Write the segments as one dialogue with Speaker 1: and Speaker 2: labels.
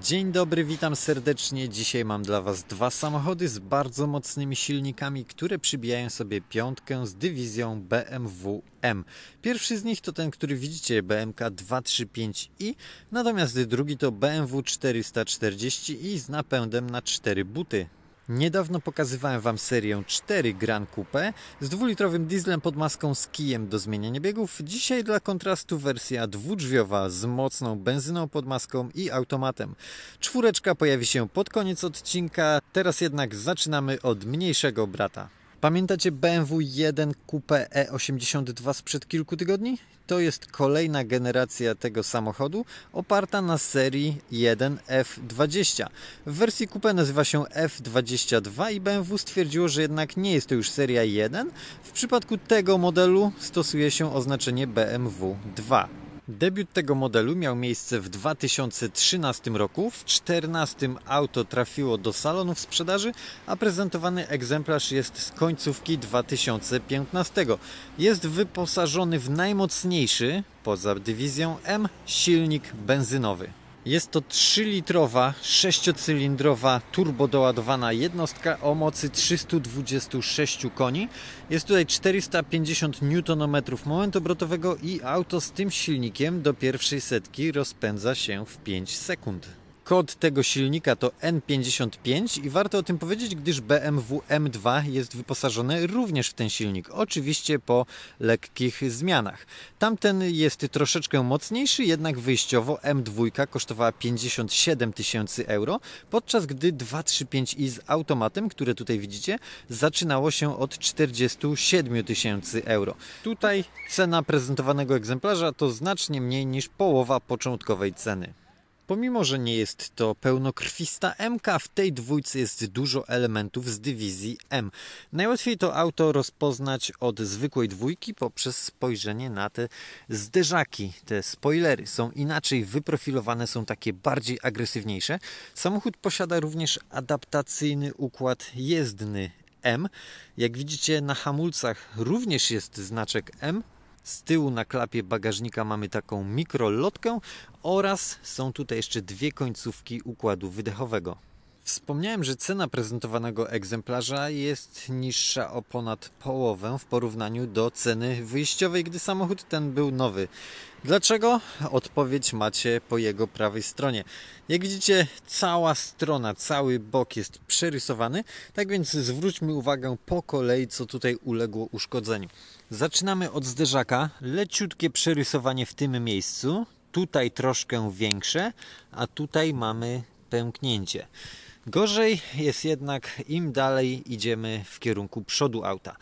Speaker 1: Dzień dobry, witam serdecznie. Dzisiaj mam dla Was dwa samochody z bardzo mocnymi silnikami, które przybijają sobie piątkę z dywizją BMW M. Pierwszy z nich to ten, który widzicie, BMK 235i, natomiast drugi to BMW 440i z napędem na 4 buty. Niedawno pokazywałem Wam serię 4 Gran Coupe z dwulitrowym dieslem pod maską z kijem do zmieniania biegów. Dzisiaj dla kontrastu wersja dwudrzwiowa z mocną benzyną pod maską i automatem. Czwóreczka pojawi się pod koniec odcinka, teraz jednak zaczynamy od mniejszego brata. Pamiętacie BMW 1 Coupe E82 sprzed kilku tygodni? To jest kolejna generacja tego samochodu oparta na serii 1 F20. W wersji Coupe nazywa się F22 i BMW stwierdziło, że jednak nie jest to już seria 1. W przypadku tego modelu stosuje się oznaczenie BMW 2. Debiut tego modelu miał miejsce w 2013 roku. W 2014 auto trafiło do salonów sprzedaży, a prezentowany egzemplarz jest z końcówki 2015. Jest wyposażony w najmocniejszy, poza dywizją M, silnik benzynowy. Jest to 3-litrowa, 6-cylindrowa, turbodoładowana jednostka o mocy 326 koni. Jest tutaj 450 Nm momentu obrotowego i auto z tym silnikiem do pierwszej setki rozpędza się w 5 sekund. Kod tego silnika to N55 i warto o tym powiedzieć, gdyż BMW M2 jest wyposażony również w ten silnik. Oczywiście po lekkich zmianach. Tamten jest troszeczkę mocniejszy, jednak wyjściowo M2 kosztowała 57 tysięcy euro, podczas gdy 235i z automatem, które tutaj widzicie, zaczynało się od 47 tysięcy euro. Tutaj cena prezentowanego egzemplarza to znacznie mniej niż połowa początkowej ceny. Pomimo, że nie jest to pełnokrwista MK, w tej dwójce jest dużo elementów z dywizji M. Najłatwiej to auto rozpoznać od zwykłej dwójki poprzez spojrzenie na te zderzaki. Te spoilery są inaczej wyprofilowane, są takie bardziej agresywniejsze. Samochód posiada również adaptacyjny układ jezdny M. Jak widzicie na hamulcach również jest znaczek M, z tyłu na klapie bagażnika mamy taką mikrolotkę oraz są tutaj jeszcze dwie końcówki układu wydechowego. Wspomniałem, że cena prezentowanego egzemplarza jest niższa o ponad połowę w porównaniu do ceny wyjściowej, gdy samochód ten był nowy. Dlaczego? Odpowiedź macie po jego prawej stronie. Jak widzicie, cała strona, cały bok jest przerysowany, tak więc zwróćmy uwagę po kolei, co tutaj uległo uszkodzeniu. Zaczynamy od zderzaka, leciutkie przerysowanie w tym miejscu, tutaj troszkę większe, a tutaj mamy pęknięcie. Gorzej jest jednak im dalej idziemy w kierunku przodu auta.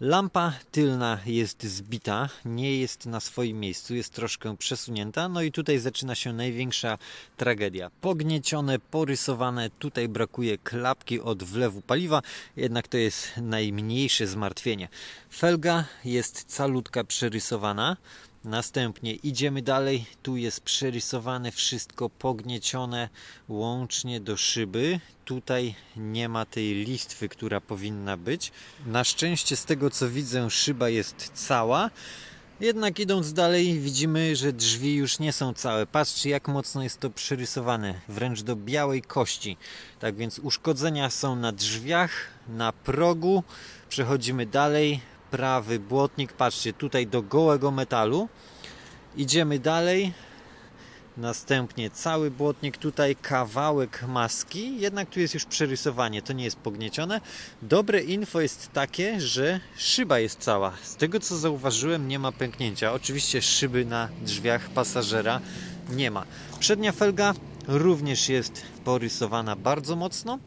Speaker 1: Lampa tylna jest zbita, nie jest na swoim miejscu, jest troszkę przesunięta. No i tutaj zaczyna się największa tragedia. Pogniecione, porysowane, tutaj brakuje klapki od wlewu paliwa, jednak to jest najmniejsze zmartwienie. Felga jest calutka przerysowana. Następnie idziemy dalej. Tu jest przerysowane wszystko, pogniecione łącznie do szyby. Tutaj nie ma tej listwy, która powinna być. Na szczęście, z tego co widzę, szyba jest cała. Jednak idąc dalej, widzimy, że drzwi już nie są całe. Patrzcie, jak mocno jest to przerysowane, wręcz do białej kości. Tak więc uszkodzenia są na drzwiach, na progu. Przechodzimy dalej prawy błotnik. Patrzcie, tutaj do gołego metalu. Idziemy dalej. Następnie cały błotnik, tutaj kawałek maski, jednak tu jest już przerysowanie, to nie jest pogniecione. Dobre info jest takie, że szyba jest cała. Z tego co zauważyłem, nie ma pęknięcia. Oczywiście szyby na drzwiach pasażera nie ma. Przednia felga również jest porysowana bardzo mocno.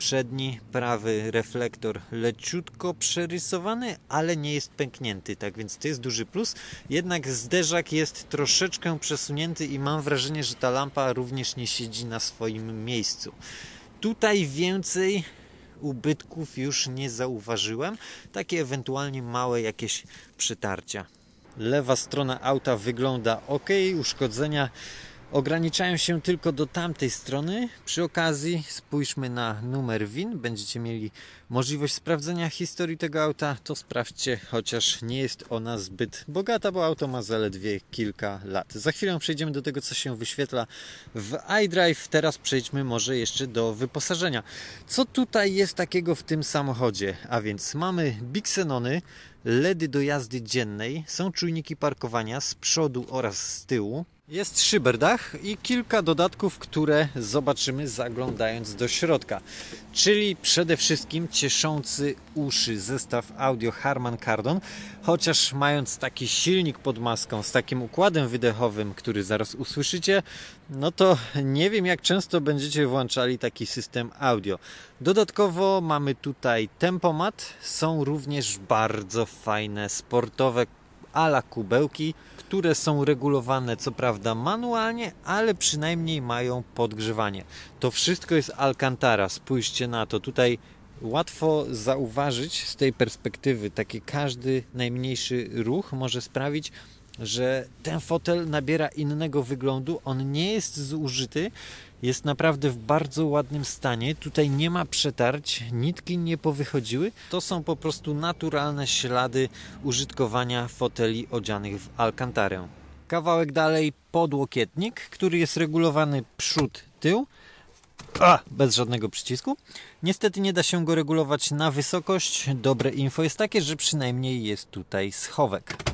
Speaker 1: Przedni prawy reflektor leciutko przerysowany, ale nie jest pęknięty, tak więc to jest duży plus. Jednak zderzak jest troszeczkę przesunięty i mam wrażenie, że ta lampa również nie siedzi na swoim miejscu. Tutaj więcej ubytków już nie zauważyłem, takie ewentualnie małe jakieś przytarcia. Lewa strona auta wygląda ok, uszkodzenia ograniczają się tylko do tamtej strony. Przy okazji spójrzmy na numer WIN. Będziecie mieli możliwość sprawdzenia historii tego auta. To sprawdźcie, chociaż nie jest ona zbyt bogata, bo auto ma zaledwie kilka lat. Za chwilę przejdziemy do tego, co się wyświetla w iDrive. Teraz przejdźmy może jeszcze do wyposażenia. Co tutaj jest takiego w tym samochodzie? A więc mamy Bixenony, LEDy do jazdy dziennej, są czujniki parkowania z przodu oraz z tyłu. Jest szyberdach i kilka dodatków, które zobaczymy zaglądając do środka. Czyli przede wszystkim cieszący uszy zestaw audio Harman Kardon, chociaż mając taki silnik pod maską z takim układem wydechowym, który zaraz usłyszycie, no to nie wiem jak często będziecie włączali taki system audio. Dodatkowo mamy tutaj tempomat, są również bardzo fajne sportowe ala kubełki, które są regulowane co prawda manualnie, ale przynajmniej mają podgrzewanie. To wszystko jest Alcantara, spójrzcie na to. Tutaj łatwo zauważyć z tej perspektywy, taki każdy najmniejszy ruch może sprawić, że ten fotel nabiera innego wyglądu. On nie jest zużyty, jest naprawdę w bardzo ładnym stanie. Tutaj nie ma przetarć, nitki nie powychodziły. To są po prostu naturalne ślady użytkowania foteli odzianych w Alcantarę. Kawałek dalej podłokietnik, który jest regulowany przód, tył. A, bez żadnego przycisku. Niestety nie da się go regulować na wysokość. Dobre info jest takie, że przynajmniej jest tutaj schowek.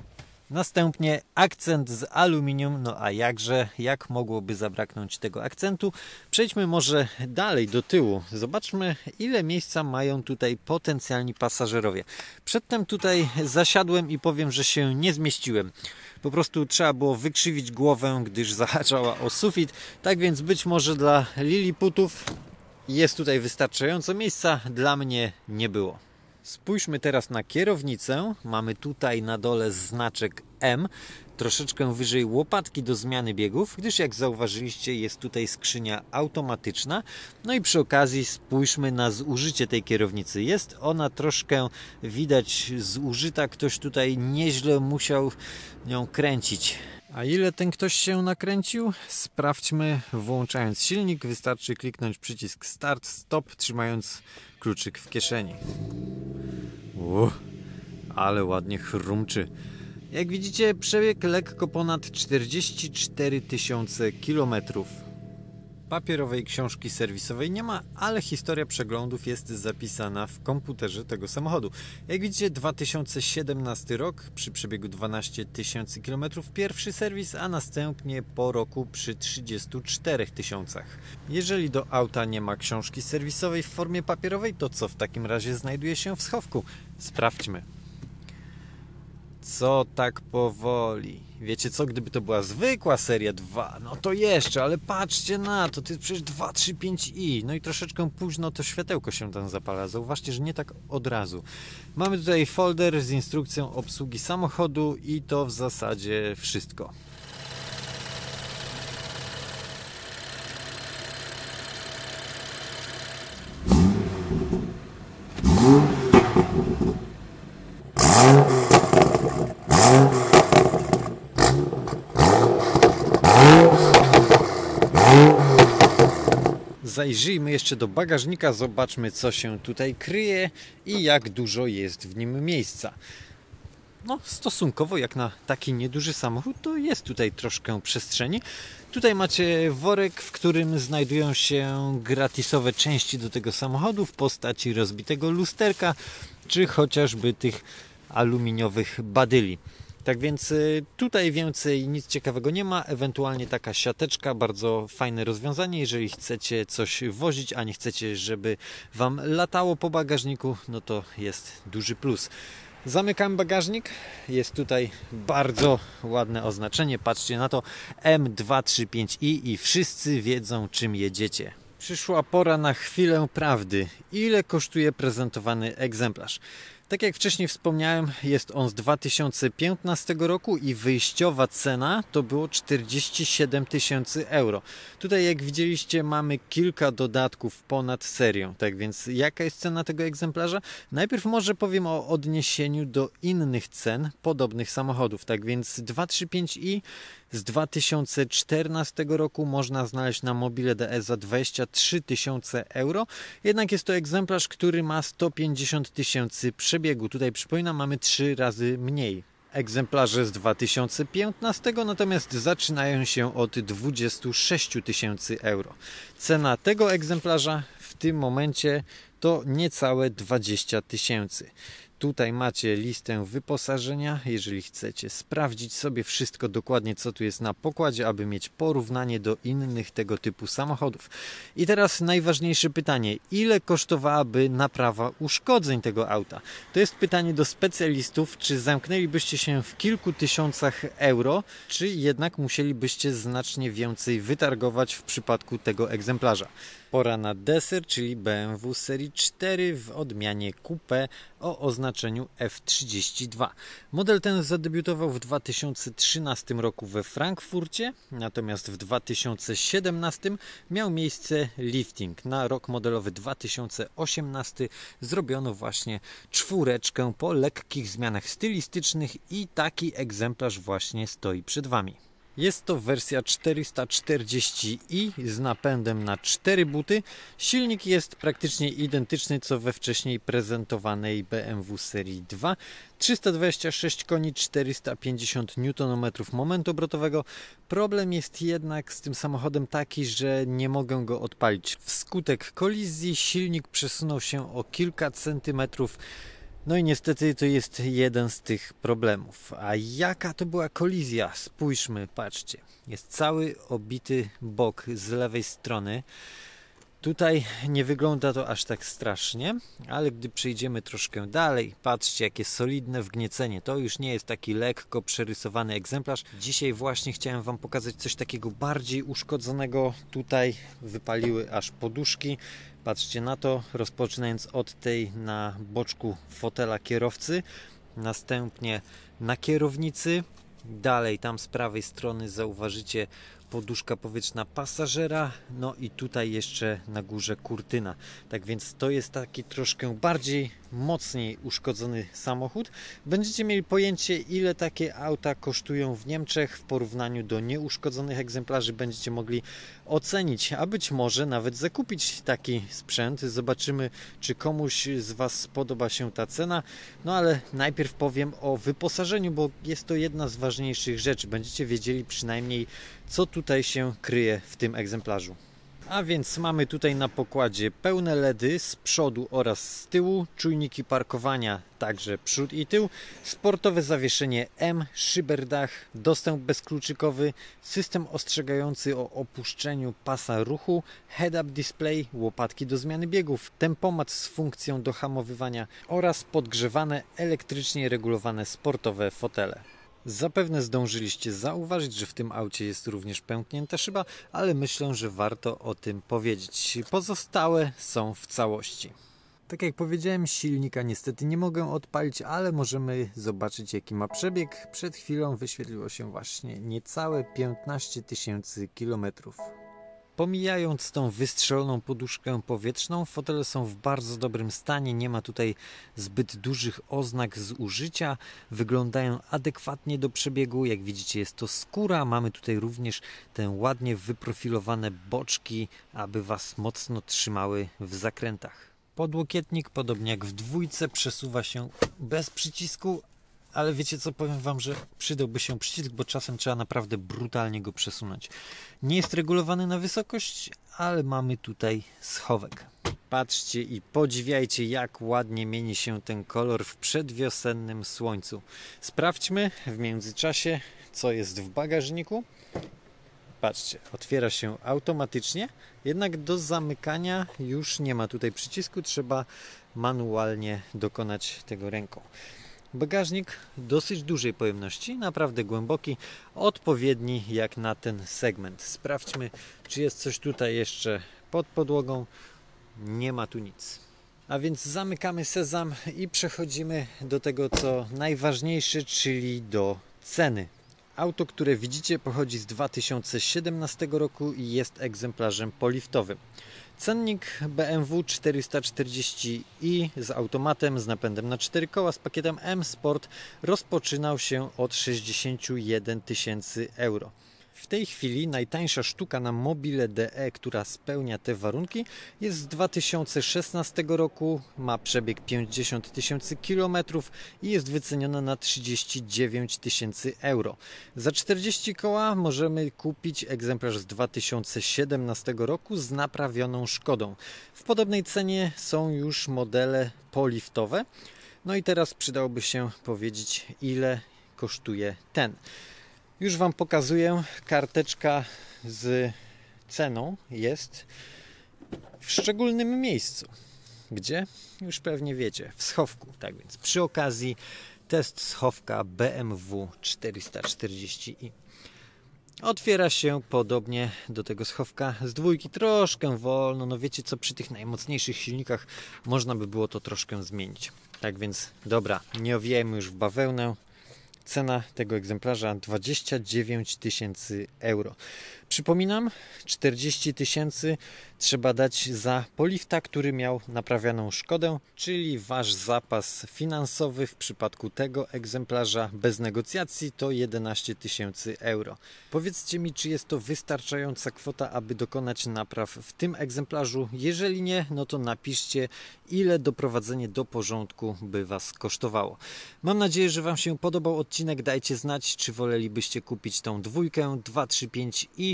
Speaker 1: Następnie akcent z aluminium, no a jakże, jak mogłoby zabraknąć tego akcentu? Przejdźmy może dalej do tyłu. Zobaczmy, ile miejsca mają tutaj potencjalni pasażerowie. Przedtem tutaj zasiadłem i powiem, że się nie zmieściłem. Po prostu trzeba było wykrzywić głowę, gdyż zahaczała o sufit. Tak więc być może dla Liliputów jest tutaj wystarczająco miejsca, dla mnie nie było. Spójrzmy teraz na kierownicę. Mamy tutaj na dole znaczek M, troszeczkę wyżej łopatki do zmiany biegów, gdyż jak zauważyliście jest tutaj skrzynia automatyczna. No i przy okazji spójrzmy na zużycie tej kierownicy. Jest ona troszkę widać zużyta, ktoś tutaj nieźle musiał nią kręcić. A ile ten ktoś się nakręcił? Sprawdźmy włączając silnik. Wystarczy kliknąć przycisk start, stop, trzymając kluczyk w kieszeni. Ale ładnie chrumczy. Jak widzicie, przebieg lekko ponad 44 tysiące kilometrów. Papierowej książki serwisowej nie ma, ale historia przeglądów jest zapisana w komputerze tego samochodu. Jak widzicie, 2017 rok przy przebiegu 12 tysięcy kilometrów pierwszy serwis, a następnie po roku przy 34 tysiącach. Jeżeli do auta nie ma książki serwisowej w formie papierowej, to co w takim razie znajduje się w schowku? Sprawdźmy. Co tak powoli? Wiecie co, gdyby to była zwykła seria 2, no to jeszcze, ale patrzcie na to, to jest przecież 235i. No i troszeczkę późno to światełko się tam zapala. Zauważcie, że nie tak od razu. Mamy tutaj folder z instrukcją obsługi samochodu i to w zasadzie wszystko. Zajrzyjmy jeszcze do bagażnika, zobaczmy co się tutaj kryje i jak dużo jest w nim miejsca. No, stosunkowo jak na taki nieduży samochód, to jest tutaj troszkę przestrzeni. Tutaj macie worek, w którym znajdują się gratisowe części do tego samochodu w postaci rozbitego lusterka, czy chociażby tych aluminiowych badyli. Tak więc y, tutaj więcej nic ciekawego nie ma, ewentualnie taka siateczka, bardzo fajne rozwiązanie, jeżeli chcecie coś wozić, a nie chcecie, żeby Wam latało po bagażniku, no to jest duży plus. Zamykam bagażnik, jest tutaj bardzo ładne oznaczenie, patrzcie na to M235i i wszyscy wiedzą czym jedziecie. Przyszła pora na chwilę prawdy. Ile kosztuje prezentowany egzemplarz? Tak jak wcześniej wspomniałem, jest on z 2015 roku i wyjściowa cena to było 47 tysięcy euro. Tutaj jak widzieliście mamy kilka dodatków ponad serią. Tak więc jaka jest cena tego egzemplarza? Najpierw może powiem o odniesieniu do innych cen podobnych samochodów. Tak więc 235i z 2014 roku można znaleźć na mobile DS za 23 tysiące euro. Jednak jest to egzemplarz, który ma 150 tysięcy przebiegu. Tutaj przypominam, mamy 3 razy mniej egzemplarze z 2015, natomiast zaczynają się od 26 tysięcy euro. Cena tego egzemplarza w tym momencie to niecałe 20 tysięcy. Tutaj macie listę wyposażenia, jeżeli chcecie sprawdzić sobie wszystko dokładnie, co tu jest na pokładzie, aby mieć porównanie do innych tego typu samochodów. I teraz najważniejsze pytanie: ile kosztowałaby naprawa uszkodzeń tego auta? To jest pytanie do specjalistów, czy zamknęlibyście się w kilku tysiącach euro, czy jednak musielibyście znacznie więcej wytargować w przypadku tego egzemplarza. Pora na deser, czyli BMW serii 4 w odmianie Coupe o oznaczeniu F32. Model ten zadebiutował w 2013 roku we Frankfurcie, natomiast w 2017 miał miejsce lifting. Na rok modelowy 2018 zrobiono właśnie czwóreczkę po lekkich zmianach stylistycznych i taki egzemplarz właśnie stoi przed Wami. Jest to wersja 440i z napędem na 4 buty. Silnik jest praktycznie identyczny co we wcześniej prezentowanej BMW serii 2. 326 koni, 450 Nm momentu obrotowego. Problem jest jednak z tym samochodem taki, że nie mogę go odpalić. Wskutek kolizji silnik przesunął się o kilka centymetrów no i niestety to jest jeden z tych problemów. A jaka to była kolizja? Spójrzmy, patrzcie. Jest cały obity bok z lewej strony. Tutaj nie wygląda to aż tak strasznie, ale gdy przejdziemy troszkę dalej, patrzcie jakie solidne wgniecenie. To już nie jest taki lekko przerysowany egzemplarz. Dzisiaj właśnie chciałem Wam pokazać coś takiego bardziej uszkodzonego. Tutaj wypaliły aż poduszki. Patrzcie na to, rozpoczynając od tej na boczku fotela kierowcy, następnie na kierownicy, dalej tam z prawej strony zauważycie poduszka powietrzna pasażera, no i tutaj jeszcze na górze kurtyna. Tak więc to jest taki troszkę bardziej mocniej uszkodzony samochód. Będziecie mieli pojęcie, ile takie auta kosztują w Niemczech w porównaniu do nieuszkodzonych egzemplarzy. Będziecie mogli ocenić, a być może nawet zakupić taki sprzęt. Zobaczymy, czy komuś z Was spodoba się ta cena. No ale najpierw powiem o wyposażeniu, bo jest to jedna z ważniejszych rzeczy. Będziecie wiedzieli przynajmniej, co tutaj się kryje w tym egzemplarzu. A więc mamy tutaj na pokładzie pełne LEDy z przodu oraz z tyłu, czujniki parkowania także przód i tył, sportowe zawieszenie M, szyberdach, dostęp bezkluczykowy, system ostrzegający o opuszczeniu pasa ruchu, head-up display, łopatki do zmiany biegów, tempomat z funkcją do hamowywania oraz podgrzewane elektrycznie regulowane sportowe fotele. Zapewne zdążyliście zauważyć, że w tym aucie jest również pęknięta szyba, ale myślę, że warto o tym powiedzieć. Pozostałe są w całości. Tak jak powiedziałem, silnika niestety nie mogę odpalić, ale możemy zobaczyć jaki ma przebieg. Przed chwilą wyświetliło się właśnie niecałe 15 tysięcy kilometrów. Pomijając tą wystrzeloną poduszkę powietrzną, fotele są w bardzo dobrym stanie, nie ma tutaj zbyt dużych oznak zużycia, wyglądają adekwatnie do przebiegu. Jak widzicie, jest to skóra. Mamy tutaj również te ładnie wyprofilowane boczki, aby Was mocno trzymały w zakrętach. Podłokietnik, podobnie jak w dwójce, przesuwa się bez przycisku, ale wiecie co, powiem Wam, że przydałby się przycisk, bo czasem trzeba naprawdę brutalnie go przesunąć. Nie jest regulowany na wysokość, ale mamy tutaj schowek. Patrzcie i podziwiajcie, jak ładnie mieni się ten kolor w przedwiosennym słońcu. Sprawdźmy w międzyczasie, co jest w bagażniku. Patrzcie, otwiera się automatycznie, jednak do zamykania już nie ma tutaj przycisku, trzeba manualnie dokonać tego ręką. Bagażnik dosyć dużej pojemności, naprawdę głęboki, odpowiedni jak na ten segment. Sprawdźmy, czy jest coś tutaj jeszcze pod podłogą. Nie ma tu nic. A więc zamykamy sezam i przechodzimy do tego, co najważniejsze, czyli do ceny. Auto, które widzicie, pochodzi z 2017 roku i jest egzemplarzem poliftowym. Cennik BMW 440i z automatem z napędem na 4 koła z pakietem M Sport rozpoczynał się od 61 tysięcy euro. W tej chwili najtańsza sztuka na mobile DE, która spełnia te warunki, jest z 2016 roku, ma przebieg 50 tysięcy kilometrów i jest wyceniona na 39 tysięcy euro. Za 40 koła możemy kupić egzemplarz z 2017 roku z naprawioną Szkodą. W podobnej cenie są już modele poliftowe. No i teraz przydałoby się powiedzieć, ile kosztuje ten. Już Wam pokazuję. Karteczka z ceną jest w szczególnym miejscu. Gdzie? Już pewnie wiecie. W schowku. Tak więc przy okazji test schowka BMW 440i. Otwiera się podobnie do tego schowka z dwójki, troszkę wolno. No wiecie co, przy tych najmocniejszych silnikach można by było to troszkę zmienić. Tak więc dobra, nie owijajmy już w bawełnę. Cena tego egzemplarza 29 tysięcy euro. Przypominam, 40 tysięcy trzeba dać za polifta, który miał naprawianą szkodę, czyli wasz zapas finansowy w przypadku tego egzemplarza bez negocjacji to 11 tysięcy euro. Powiedzcie mi, czy jest to wystarczająca kwota, aby dokonać napraw w tym egzemplarzu? Jeżeli nie, no to napiszcie, ile doprowadzenie do porządku by was kosztowało. Mam nadzieję, że wam się podobał odcinek. Dajcie znać, czy wolelibyście kupić tą dwójkę, 2, 3,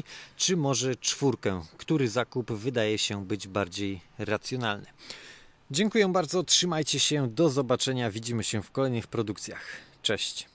Speaker 1: 5 i czy może czwórkę, który zakup wydaje się być bardziej racjonalny. Dziękuję bardzo, trzymajcie się, do zobaczenia, widzimy się w kolejnych produkcjach. Cześć.